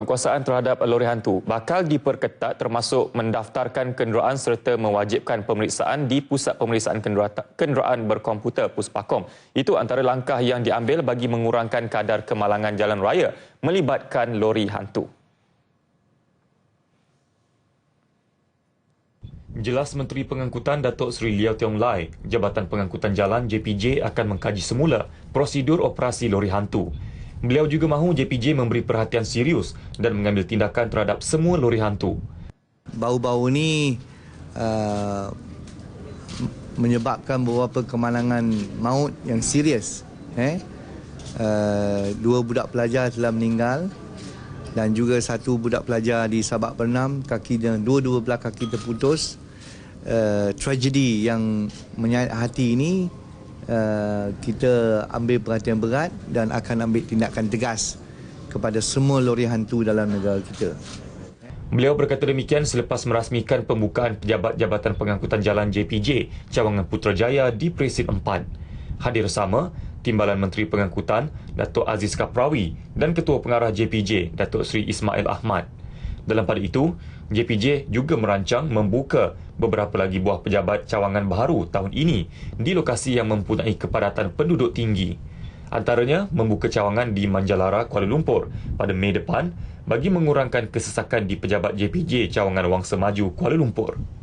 Penguasaan terhadap lori hantu bakal diperketat termasuk mendaftarkan kenderaan serta mewajibkan pemeriksaan di Pusat Pemeriksaan Kenderaan Berkomputer Puspakom. Itu antara langkah yang diambil bagi mengurangkan kadar kemalangan jalan raya melibatkan lori hantu. Jelas Menteri Pengangkutan Datuk Seri Liao Tiong Lai, Jabatan Pengangkutan Jalan JPJ akan mengkaji semula prosedur operasi lori hantu. Beliau juga mahu JPJ memberi perhatian serius dan mengambil tindakan terhadap semua lori hantu. Bau-bau ini uh, menyebabkan beberapa kemalangan maut yang serius. Eh? Uh, dua budak pelajar telah meninggal dan juga satu budak pelajar di Sabak Bernam, kaki dan dua-dua belah kaki terputus. Uh, tragedi yang menyayat hati ini Uh, kita ambil perhatian berat dan akan ambil tindakan tegas kepada semua lori hantu dalam negara kita. Beliau berkata demikian selepas merasmikan pembukaan pejabat Jabatan Pengangkutan Jalan JPJ Cawangan Putrajaya di Presid 4. Hadir sama Timbalan Menteri Pengangkutan Datuk Aziz Kaprawi dan Ketua Pengarah JPJ Datuk Seri Ismail Ahmad. Dalam pada itu, JPJ juga merancang membuka beberapa lagi buah pejabat cawangan baru tahun ini di lokasi yang mempunyai kepadatan penduduk tinggi. Antaranya membuka cawangan di Manjalara, Kuala Lumpur pada Mei depan bagi mengurangkan kesesakan di pejabat JPJ Cawangan Wangsa Maju, Kuala Lumpur.